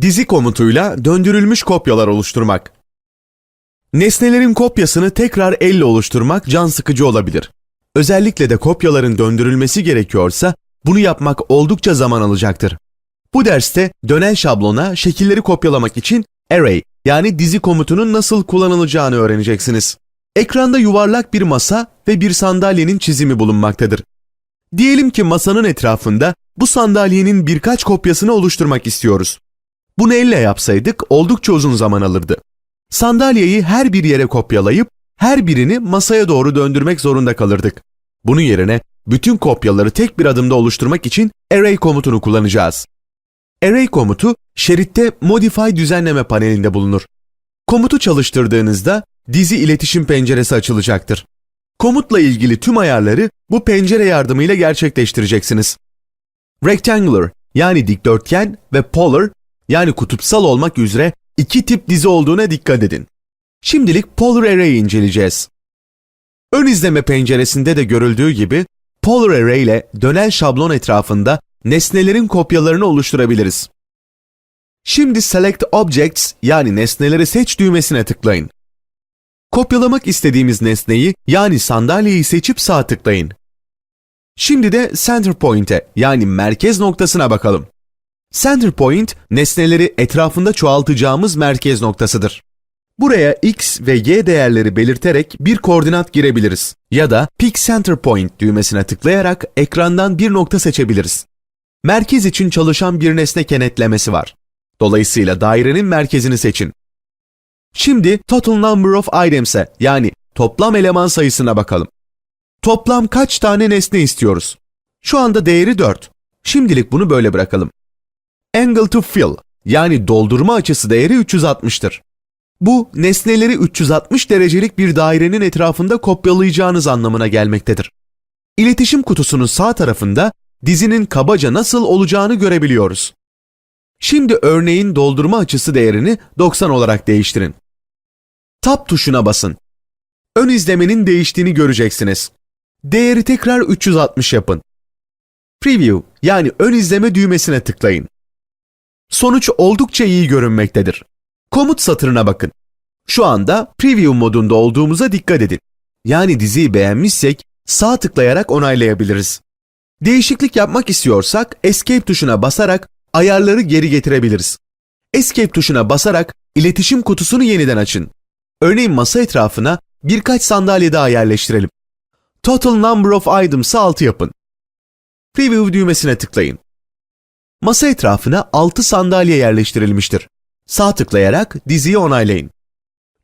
Dizi komutuyla döndürülmüş kopyalar oluşturmak. Nesnelerin kopyasını tekrar elle oluşturmak can sıkıcı olabilir. Özellikle de kopyaların döndürülmesi gerekiyorsa bunu yapmak oldukça zaman alacaktır. Bu derste dönen şablona şekilleri kopyalamak için array yani dizi komutunun nasıl kullanılacağını öğreneceksiniz. Ekranda yuvarlak bir masa ve bir sandalyenin çizimi bulunmaktadır. Diyelim ki masanın etrafında bu sandalyenin birkaç kopyasını oluşturmak istiyoruz. Bunu elle yapsaydık oldukça uzun zaman alırdı. Sandalyeyi her bir yere kopyalayıp her birini masaya doğru döndürmek zorunda kalırdık. Bunun yerine bütün kopyaları tek bir adımda oluşturmak için array komutunu kullanacağız. Array komutu şeritte modify düzenleme panelinde bulunur. Komutu çalıştırdığınızda dizi iletişim penceresi açılacaktır. Komutla ilgili tüm ayarları bu pencere yardımıyla gerçekleştireceksiniz. Rectangular yani dikdörtgen ve polar yani kutupsal olmak üzere iki tip dizi olduğuna dikkat edin. Şimdilik Polar Array'i inceleyeceğiz. Ön izleme penceresinde de görüldüğü gibi Polar Array ile dönen şablon etrafında nesnelerin kopyalarını oluşturabiliriz. Şimdi Select Objects yani nesneleri seç düğmesine tıklayın. Kopyalamak istediğimiz nesneyi yani sandalyeyi seçip sağ tıklayın. Şimdi de Center Point'e yani merkez noktasına bakalım. Center Point, nesneleri etrafında çoğaltacağımız merkez noktasıdır. Buraya x ve y değerleri belirterek bir koordinat girebiliriz ya da Pick Center Point düğmesine tıklayarak ekrandan bir nokta seçebiliriz. Merkez için çalışan bir nesne kenetlemesi var. Dolayısıyla dairenin merkezini seçin. Şimdi Total Number of Items'e yani toplam eleman sayısına bakalım. Toplam kaç tane nesne istiyoruz? Şu anda değeri 4. Şimdilik bunu böyle bırakalım. Angle to fill yani doldurma açısı değeri 360'tır. Bu nesneleri 360 derecelik bir dairenin etrafında kopyalayacağınız anlamına gelmektedir. İletişim kutusunun sağ tarafında dizinin kabaca nasıl olacağını görebiliyoruz. Şimdi örneğin doldurma açısı değerini 90 olarak değiştirin. Tab tuşuna basın. Ön izlemenin değiştiğini göreceksiniz. Değeri tekrar 360 yapın. Preview yani ön izleme düğmesine tıklayın. Sonuç oldukça iyi görünmektedir. Komut satırına bakın. Şu anda preview modunda olduğumuza dikkat edin. Yani diziyi beğenmişsek sağ tıklayarak onaylayabiliriz. Değişiklik yapmak istiyorsak Escape tuşuna basarak ayarları geri getirebiliriz. Escape tuşuna basarak iletişim kutusunu yeniden açın. Örneğin masa etrafına birkaç sandalye daha yerleştirelim. Total Number of Items'ı 6 yapın. Preview düğmesine tıklayın. Masa etrafına 6 sandalye yerleştirilmiştir. Sağ tıklayarak diziyi onaylayın.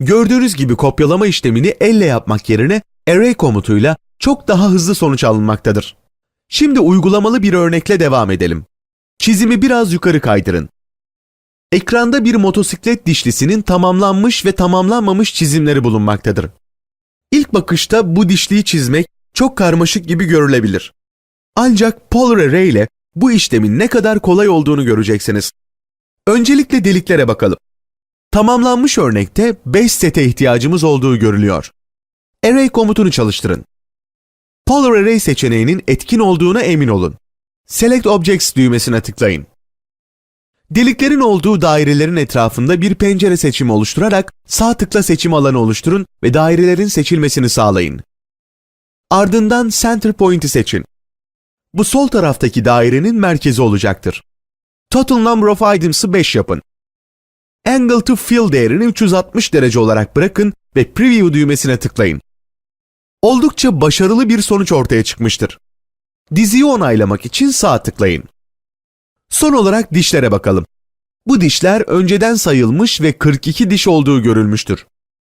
Gördüğünüz gibi kopyalama işlemini elle yapmak yerine array komutuyla çok daha hızlı sonuç alınmaktadır. Şimdi uygulamalı bir örnekle devam edelim. Çizimi biraz yukarı kaydırın. Ekranda bir motosiklet dişlisinin tamamlanmış ve tamamlanmamış çizimleri bulunmaktadır. İlk bakışta bu dişliyi çizmek çok karmaşık gibi görülebilir. Ancak Polar Array ile bu işlemin ne kadar kolay olduğunu göreceksiniz. Öncelikle deliklere bakalım. Tamamlanmış örnekte 5 sete ihtiyacımız olduğu görülüyor. Array komutunu çalıştırın. Polar Array seçeneğinin etkin olduğuna emin olun. Select Objects düğmesine tıklayın. Deliklerin olduğu dairelerin etrafında bir pencere seçimi oluşturarak sağ tıkla seçim alanı oluşturun ve dairelerin seçilmesini sağlayın. Ardından Center Point'i seçin. Bu sol taraftaki dairenin merkezi olacaktır. Total Number of Items'ı 5 yapın. Angle to Fill değerini 360 derece olarak bırakın ve Preview düğmesine tıklayın. Oldukça başarılı bir sonuç ortaya çıkmıştır. Diziyi onaylamak için sağ tıklayın. Son olarak dişlere bakalım. Bu dişler önceden sayılmış ve 42 diş olduğu görülmüştür.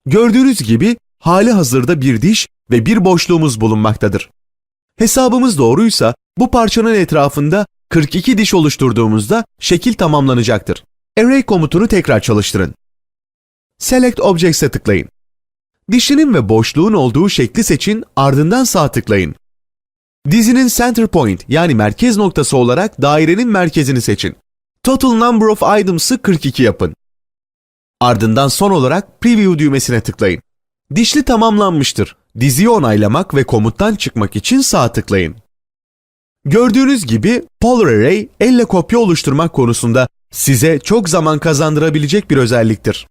Gördüğünüz gibi hali hazırda bir diş ve bir boşluğumuz bulunmaktadır. Hesabımız doğruysa bu parçanın etrafında 42 diş oluşturduğumuzda şekil tamamlanacaktır. Array komutunu tekrar çalıştırın. Select Objects'e tıklayın. Dişinin ve boşluğun olduğu şekli seçin ardından sağ tıklayın. Dizinin center point yani merkez noktası olarak dairenin merkezini seçin. Total number of items'ı 42 yapın. Ardından son olarak preview düğmesine tıklayın. Dişli tamamlanmıştır. Diziyi onaylamak ve komuttan çıkmak için sağ tıklayın. Gördüğünüz gibi Polar Array elle kopya oluşturmak konusunda Size çok zaman kazandırabilecek bir özelliktir.